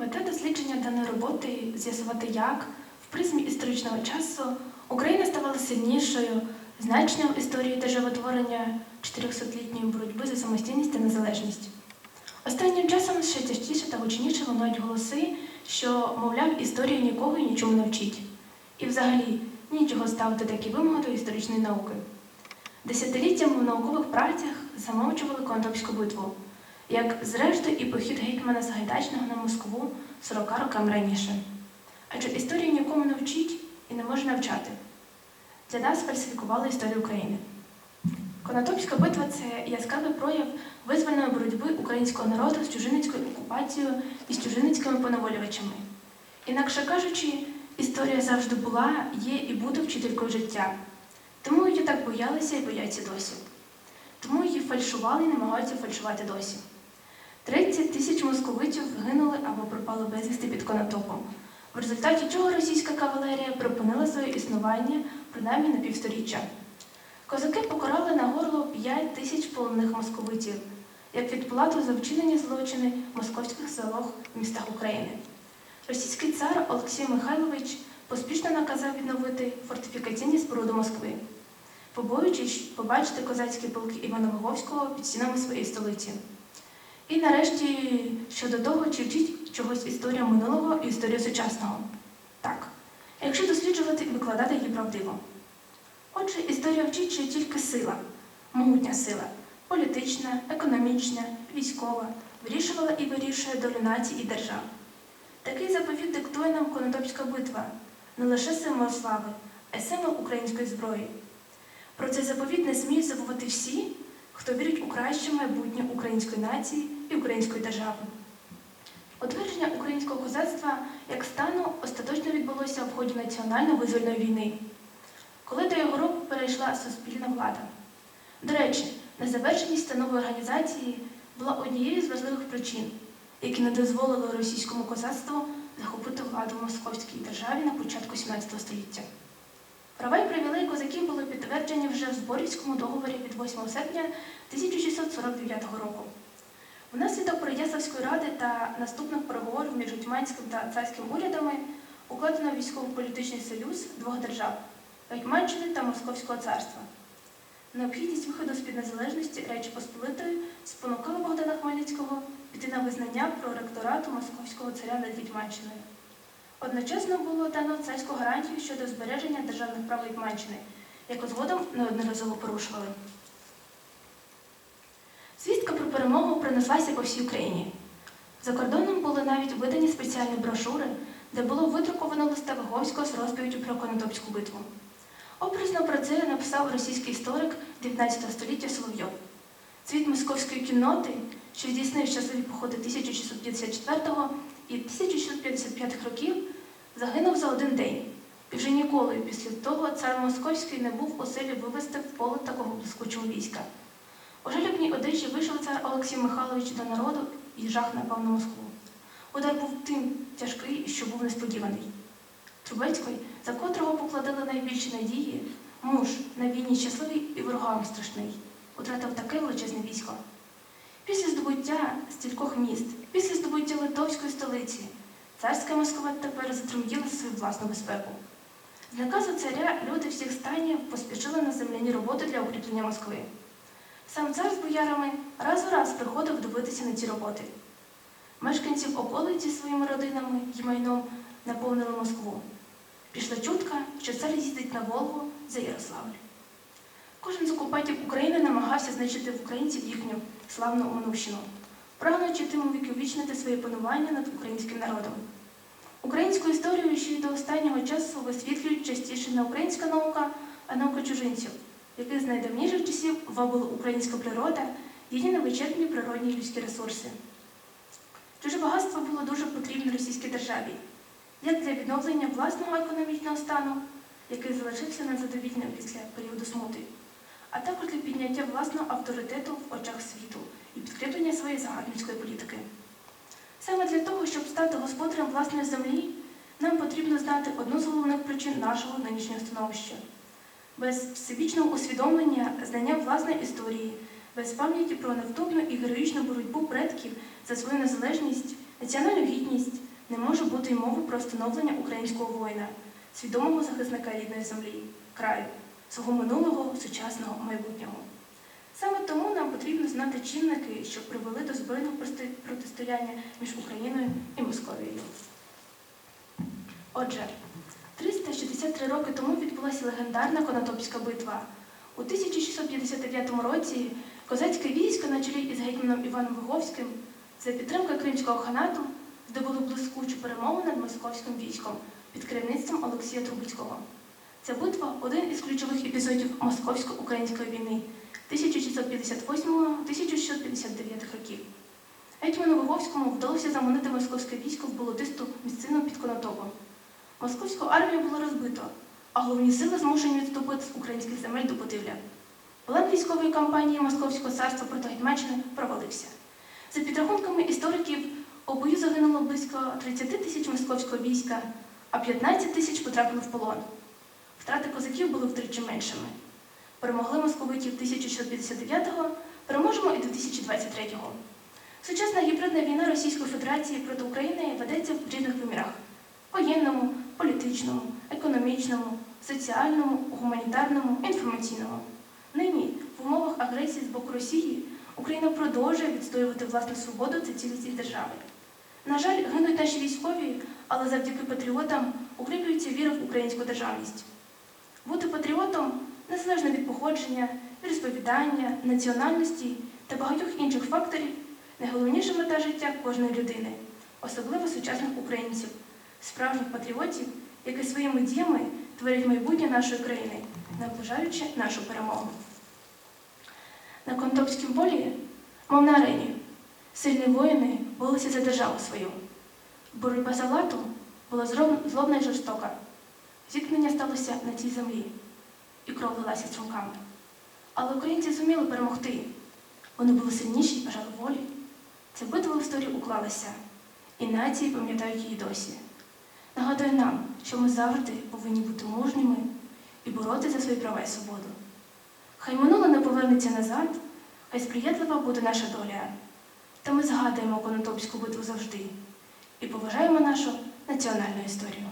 Мета дослідження даної роботи з'ясувати, як в призмі історичного часу Україна ставала сильнішою, значенням історії та животворення 400-літньої боротьби за самостійність та незалежність. Останнім часом ще частіше та гучніше лунають голоси, що, мовляв, історія нікого і нічому не вчить. І взагалі нічого ставити такі вимоги до історичної науки. Десятиліттями в наукових працях замовчували Конотопську битву, як зрештою і похід гетьмана Сагайдачного на Москву 40 роками раніше. Адже історія нікому не вчить і не може навчати. Для нас фальсифікували історію України. Конотопська битва це яскравий прояв визвольної боротьби українського народу з чужиницькою окупацією і з чужиницькими поневолювачами. Інакше кажучи, історія завжди була, є і буде вчителькою життя. Тому її так боялися і бояться досі. Тому її фальшували і намагаються фальшувати досі. 30 тисяч московитів гинули або пропали безвісти під Конотопом, в результаті чого російська кавалерія припинила своє існування принаймні на півсторіччя. Козаки покарали на горло 5 тисяч полонених московитів, як відплату за вчинені злочини московських залог в містах України. Російський цар Олексій Михайлович поспішно наказав відновити фортифікаційні споруди Москви, побоюючись побачити козацькі полки Івана Воговського під стінами своєї столиці. І нарешті щодо того, чи вчить чогось історія минулого і історія сучасного. Так, якщо досліджувати і викладати її правдиво. Отже, історія вчить, що тільки сила, могутня сила, політична, економічна, військова, вирішувала і вирішує долю націй і держав. Такий заповіт диктує нам Конотопська битва, не лише символ слави, а й символ української зброї. Про цей заповіт не сміють забувати всі, хто вірить у краще майбутнє української нації і української держави. Утвердження українського козацтва як стану остаточно відбулося в ході національно-визвольної війни, коли до його рук перейшла суспільна влада. До речі, незавершеність станової організації була однією з важливих причин, які не дозволили російському козацтву захопити владу в московській державі на початку XVII століття. Права і привілеї козаків були підтверджені вже в Зборівському договорі від 8 серпня 1649 року. Внаслідок Переяславської ради та наступних переговорів між Гетьманським та царським урядами укладено військово-політичний союз двох держав Гетьманщини та Московського царства. Необхідність виходу з-під незалежності Речі Посполитої спонукала Богдана Хмельницького піти на визнання про ректорату Московського царя над Гетьманщиною. Одночасно було дано царську гарантію щодо збереження державних прав Гетьманщини, яку згодом неодноразово порушували. Звістка про перемогу пронеслася по всій Україні. За кордоном були навіть видані спеціальні брошури, де було видруковано листа Виговського з розповіддю про Конотопську битву. Образно про це написав російський історик 19 століття Соловйов. Цвіт московської кінноти, що здійснив щасливі походи 1654 і 1655 років, загинув за один день. І вже ніколи після того цар Московський не був у силі вивести в поле такого блискучого війська. У жалібній одежі вийшов цар Олексій Михайлович до народу і жах напав на Москву. Удар був тим тяжкий, що був несподіваний. Трубецький, за котрого покладали найбільші надії, муж на війні щасливий і ворогам страшний, утратив таке величезне військо. Після здобуття стількох міст, після здобуття литовської столиці, царська Москва тепер затремтіла свою власну безпеку. З наказу царя люди всіх станів поспішили на земляні роботи для укріплення Москви. Сам цар з боярами раз у раз приходив дивитися на ці роботи. Мешканців околиці своїми родинами і майном наповнили Москву. Пішла чутка, що цар їздить на Волгу за Ярославль. Кожен з окупантів України намагався знищити в українців їхню славну Оманущину, прагнучи тим увіковічнити своє панування над українським народом. Українську історію ще й до останнього часу висвітлюють частіше не українська наука, а наука чужинців, яких з найдавніших часів вабила українська природа, її невичерпні природні людські ресурси. Чуже багатство було дуже потрібне російській державі, як для відновлення власного економічного стану, який залишився незадовільним після періоду смути, а також для підняття власного авторитету в очах світу і підкріплення своєї загарбницької політики. Саме для того, щоб стати господарем власної землі, нам потрібно знати одну з головних причин нашого нинішнього становища. Без всебічного усвідомлення, знання власної історії, без пам'яті про невтомну і героїчну боротьбу предків за свою незалежність, національну гідність, Не може бути й мови про встановлення українського воїна, свідомого захисника рідної землі, краю, свого минулого, сучасного майбутнього. Саме тому нам потрібно знати чинники, що привели до збройного протистояння між Україною і Московією. Отже, 363 роки тому відбулася легендарна Конотопська битва. У 1659 році козацьке військо на чолі із гетьманом Іваном Виговським за підтримки Кримського ханату здобуло блискучу перемогу над московським військом під керівництвом Олексія Трубецького. Ця битва один із ключових епізодів московсько-української війни 1658-1659 років. Гетьману Виговському вдалося заманити московське військо в болотисту місцину під Конотопом. Московську армію було розбито, а головні сили змушені відступити з українських земель до Подивля. План військової кампанії Московського царства проти Гетьманщини провалився. За підрахунками істориків, у бою загинуло близько 30 тисяч московського війська, а 15 тисяч потрапили в полон. Втрати козаків були втричі меншими. Перемогли московитів 1659-го, переможемо і 2023-го. Сучасна гібридна війна Російської Федерації проти України ведеться в різних вимірах воєнному, політичному, економічному, соціальному, гуманітарному, інформаційному. Нині в умовах агресії з боку Росії Україна продовжує відстоювати власну свободу та цілісність держави. На жаль, гинуть наші військові, але завдяки патріотам укріплюється віра в українську державність. Бути патріотом незалежно від походження, розповідання, національності та багатьох інших факторів найголовніша мета життя кожної людини, особливо сучасних українців, справжніх патріотів, які своїми діями творять майбутнє нашої країни, наближаючи нашу перемогу. На Контопському полі, мов на арені, сильні воїни билися за державу свою. Боротьба за владу була злобна і жорстока. Зіткнення сталося на цій землі, і кров лилася струмками. Але українці зуміли перемогти. Вони були сильніші і бажали волі. Ця битва в історії уклалася, і нації пам'ятають її досі. Нагадує нам, що ми завжди повинні бути мужніми і боротися за свої права і свободу. Хай минуле не повернеться назад, хай сприятлива буде наша доля. Та ми згадуємо Конотопську битву завжди і поважаємо нашу національну історію.